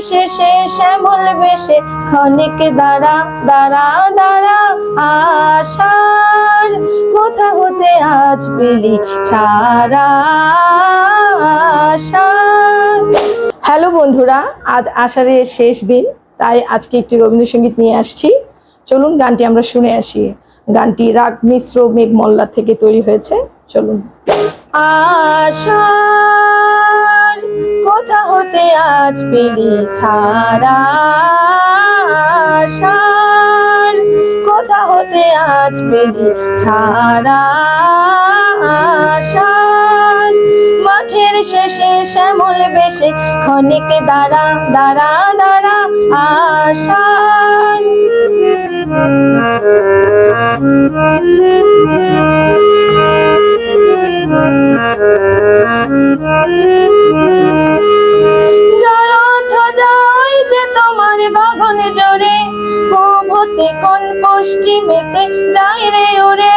শেষে শ্যামল বেশে, ক্ষণিক দাঁড়া দাঁড়া দাঁড়া আশার কোথা হতে আজ পেলি ছাড়া আশার। হ্যালো বন্ধুরা, আজ আষাঢ়ের শেষ দিন, তাই আজকে একটি রবীন্দ্রসঙ্গীত নিয়ে আসছি। চলুন গানটি আমরা শুনে আসি। গানটি রাগ, মিশ্র মেঘ মল্লা থেকে তৈরি হয়েছে। চলুন। কোথা হতে আজ পেলি ছাড়া কোথা হতে আজ পেলি ছাড়া মাঠের শেষে শ্যামল বেশে ক্ষণিক দাঁড়া দাঁড়া দাঁড়া আশার। জয়ধ্ব পশ্চিমেতে যায় রে ওরে।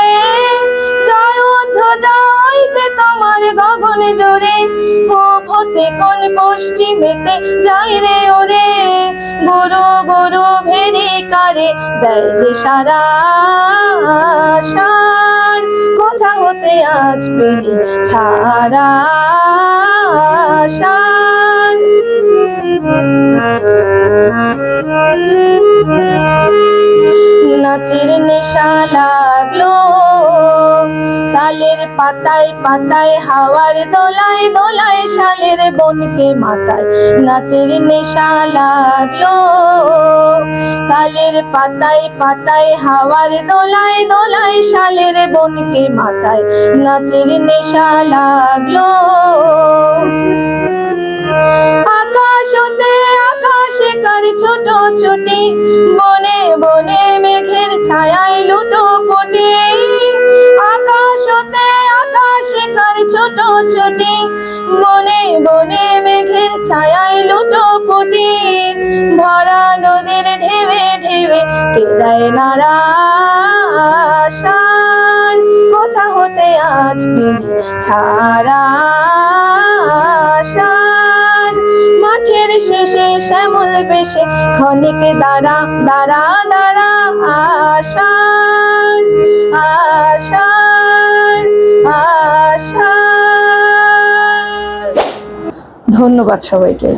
জয়ধ্ব জয় যে তোমার গগন জোরে। প্রভতে কোন পশ্চিমেতে যায় রে ওরে। গুরু গুরু ভেরি কারে দেয় যে সারা আশার। কোথা হতে আজ পেলি ছাড়া নাচের নেশা লাগল। তালের পাতায় পাতায়, হাওয়ার দোলায় দোলায় শালের বনকে মাথায় নাচের নেশা লাগল। তালের পাতায় পাতায়, হাওয়ার দোলায় দোলায় শালের বনকে মাথায় নাচের নেশা লাগল। কার ছোট ছুটি বনে বনে মেঘের ছায়ায় লুটো পটে। ভরা নদীর ঢেবে ঢেবে কেদায় আশার কোথা হতে আজ পেলি ছাড়া মাঠের শেষে শ্যামল বেশে ক্ষণিক দাঁড়া দাঁড়া দাঁড়া আশার আশার ধন্যবাদ সবাইকে।